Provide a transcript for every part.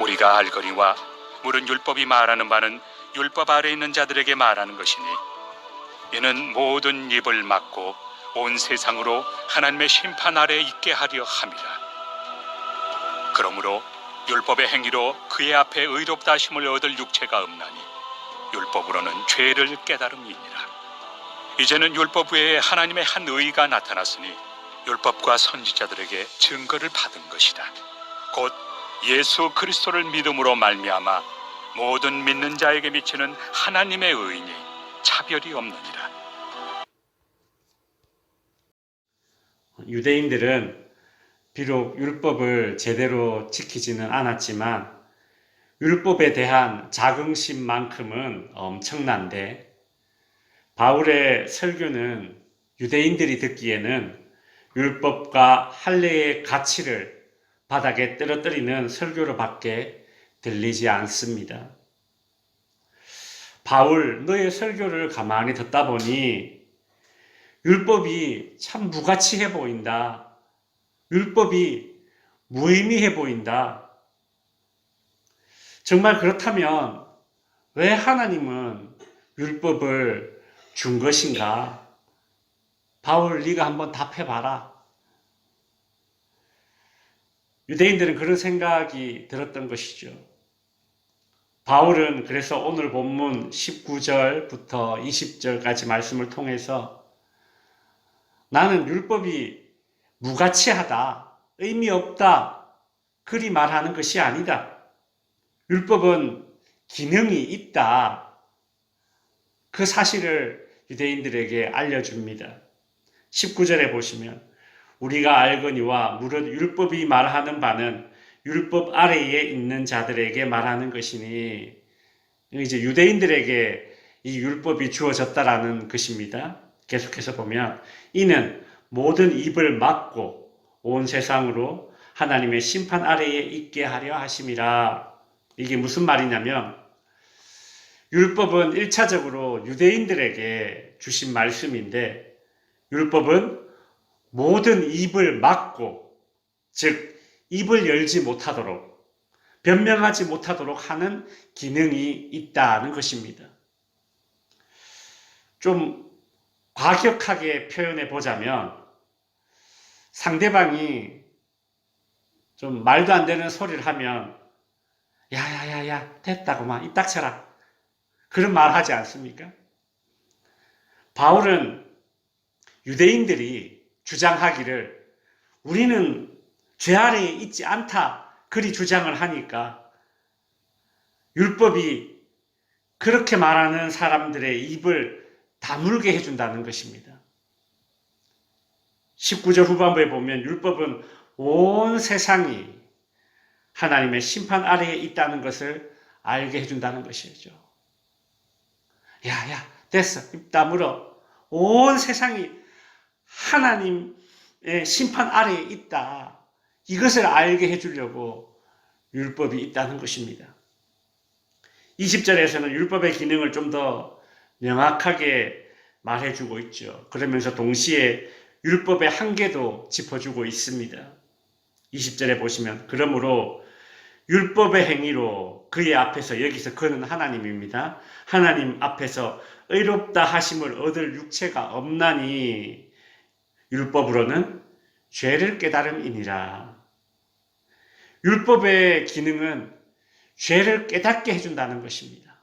우리가 알거니와 물은 율법이 말하는 바는 율법 아래 있는 자들에게 말하는 것이니 이는 모든 입을 막고 온 세상으로 하나님의 심판 아래 있게 하려 함이라. 그러므로 율법의 행위로 그의 앞에 의롭다 하심을 얻을 육체가 없나니 율법으로는 죄를 깨달음이니라. 이제는 율법 외에 하나님의 한 의가 나타났으니 율법과 선지자들에게 증거를 받은 것이다. 곧 예수 그리스도를 믿음으로 말미암아 모든 믿는 자에게 미치는 하나님의 의인이 차별이 없느니라. 유대인들은 비록 율법을 제대로 지키지는 않았지만 율법에 대한 자긍심만큼은 엄청난데 바울의 설교는 유대인들이 듣기에는 율법과 할례의 가치를 바닥에 떨어뜨리는 설교로밖에 들리지 않습니다. 바울, 너의 설교를 가만히 듣다 보니 율법이 참 무가치해 보인다. 율법이 무의미해 보인다. 정말 그렇다면 왜 하나님은 율법을 준 것인가? 바울, 네가 한번 답해봐라. 유대인들은 그런 생각이 들었던 것이죠. 바울은 그래서 오늘 본문 19절부터 20절까지 말씀을 통해서 나는 율법이 무가치하다, 의미 없다, 그리 말하는 것이 아니다. 율법은 기능이 있다. 그 사실을 유대인들에게 알려줍니다. 19절에 보시면 우리가 알거니와 무릇 율법이 말하는 바는 율법 아래에 있는 자들에게 말하는 것이니 이제 유대인들에게 이 율법이 주어졌다라는 것입니다. 계속해서 보면 이는 모든 입을 막고 온 세상으로 하나님의 심판 아래에 있게 하려 하심이라. 이게 무슨 말이냐면 율법은 1차적으로 유대인들에게 주신 말씀인데 율법은 모든 입을 막고 즉 입을 열지 못하도록 변명하지 못하도록 하는 기능이 있다는 것입니다. 좀 과격하게 표현해 보자면 상대방이 좀 말도 안 되는 소리를 하면 야야야야 됐다고만 입 닥쳐라 그런 말 하지 않습니까? 바울은 유대인들이 주장하기를 우리는 죄 아래에 있지 않다 그리 주장을 하니까 율법이 그렇게 말하는 사람들의 입을 다물게 해준다는 것입니다. 19절 후반부에 보면 율법은 온 세상이 하나님의 심판 아래에 있다는 것을 알게 해준다는 것이죠. 야, 야, 됐어. 입 다물어. 온 세상이 하나님의 심판 아래에 있다. 이것을 알게 해주려고 율법이 있다는 것입니다. 20절에서는 율법의 기능을 좀 더 명확하게 말해주고 있죠. 그러면서 동시에 율법의 한계도 짚어주고 있습니다. 20절에 보시면 그러므로 율법의 행위로 그의 앞에서 여기서 그는 하나님입니다. 하나님 앞에서 의롭다 하심을 얻을 육체가 없나니 율법으로는 죄를 깨달음이니라. 율법의 기능은 죄를 깨닫게 해준다는 것입니다.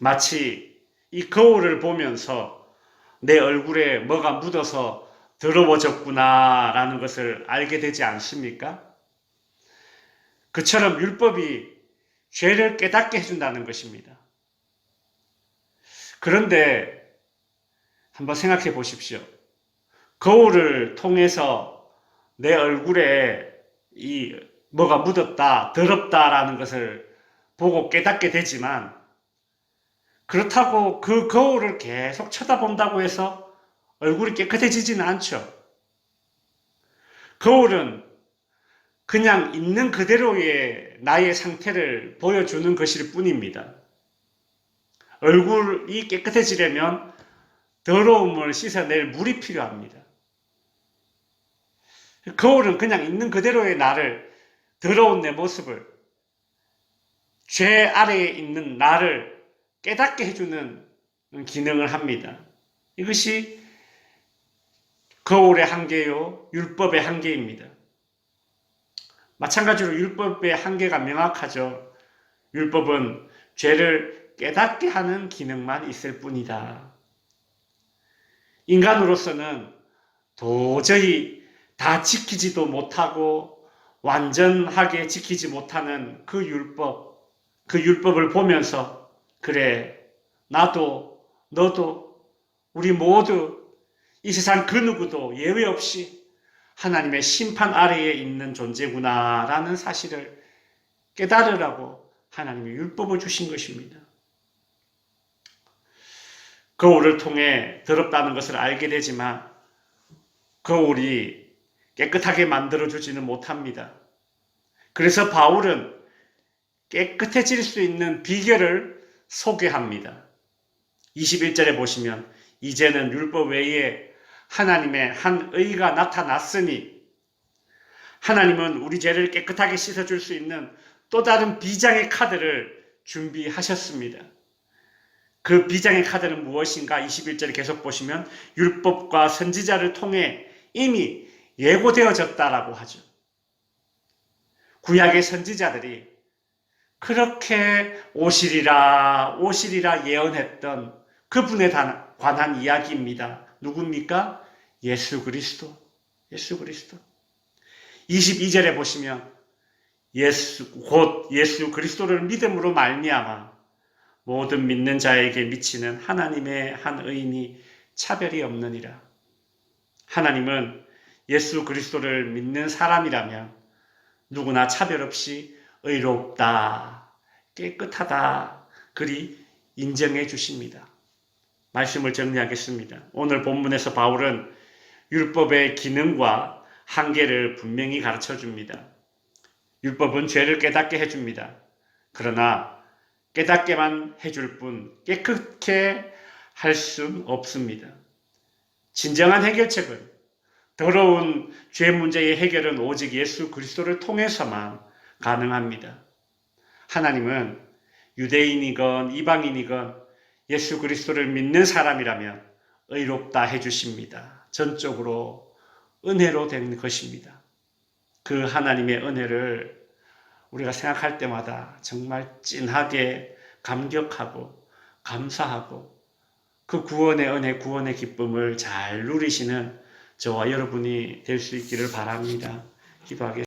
마치 이 거울을 보면서 내 얼굴에 뭐가 묻어서 더러워졌구나 라는 것을 알게 되지 않습니까? 그처럼 율법이 죄를 깨닫게 해준다는 것입니다. 그런데 한번 생각해 보십시오. 거울을 통해서 내 얼굴에 이 뭐가 묻었다, 더럽다라는 것을 보고 깨닫게 되지만 그렇다고 그 거울을 계속 쳐다본다고 해서 얼굴이 깨끗해지지는 않죠. 거울은 그냥 있는 그대로의 나의 상태를 보여주는 것일 뿐입니다. 얼굴이 깨끗해지려면 더러움을 씻어낼 물이 필요합니다. 거울은 그냥 있는 그대로의 나를 더러운 내 모습을 죄 아래에 있는 나를 깨닫게 해주는 기능을 합니다. 이것이 거울의 한계요, 율법의 한계입니다. 마찬가지로 율법의 한계가 명확하죠. 율법은 죄를 깨닫게 하는 기능만 있을 뿐이다. 인간으로서는 도저히 다 지키지도 못하고 완전하게 지키지 못하는 그 율법, 그 율법을 보면서 그래, 나도, 너도, 우리 모두 이 세상 그 누구도 예외 없이 하나님의 심판 아래에 있는 존재구나라는 사실을 깨달으라고 하나님이 율법을 주신 것입니다. 거울을 통해 더럽다는 것을 알게 되지만 거울이 깨끗하게 만들어주지는 못합니다. 그래서 바울은 깨끗해질 수 있는 비결을 소개합니다. 21절에 보시면 이제는 율법 외에 하나님의 한 의가 나타났으니 하나님은 우리 죄를 깨끗하게 씻어줄 수 있는 또 다른 비장의 카드를 준비하셨습니다. 그 비장의 카드는 무엇인가? 21절에 계속 보시면 율법과 선지자를 통해 이미 예고되어졌다라고 하죠. 구약의 선지자들이 그렇게 오시리라 오시리라 예언했던 그분에 관한 이야기입니다. 누굽니까? 예수 그리스도. 예수 그리스도. 22절에 보시면 예수 곧 예수 그리스도를 믿음으로 말미암아 모든 믿는 자에게 미치는 하나님의 한 의인이 차별이 없느니라. 하나님은 예수 그리스도를 믿는 사람이라면 누구나 차별 없이 의롭다, 깨끗하다, 그리 인정해 주십니다. 말씀을 정리하겠습니다. 오늘 본문에서 바울은 율법의 기능과 한계를 분명히 가르쳐 줍니다. 율법은 죄를 깨닫게 해줍니다. 그러나 깨닫게만 해줄 뿐 깨끗게 할 수는 없습니다. 진정한 해결책은 더러운 죄 문제의 해결은 오직 예수 그리스도를 통해서만 가능합니다. 하나님은 유대인이건 이방인이건 예수 그리스도를 믿는 사람이라면 의롭다 해주십니다. 전적으로 은혜로 된 것입니다. 그 하나님의 은혜를 우리가 생각할 때마다 정말 찐하게 감격하고 감사하고 그 구원의 은혜, 구원의 기쁨을 잘 누리시는 저와 여러분이 될 수 있기를 바랍니다. 기도하겠습니다.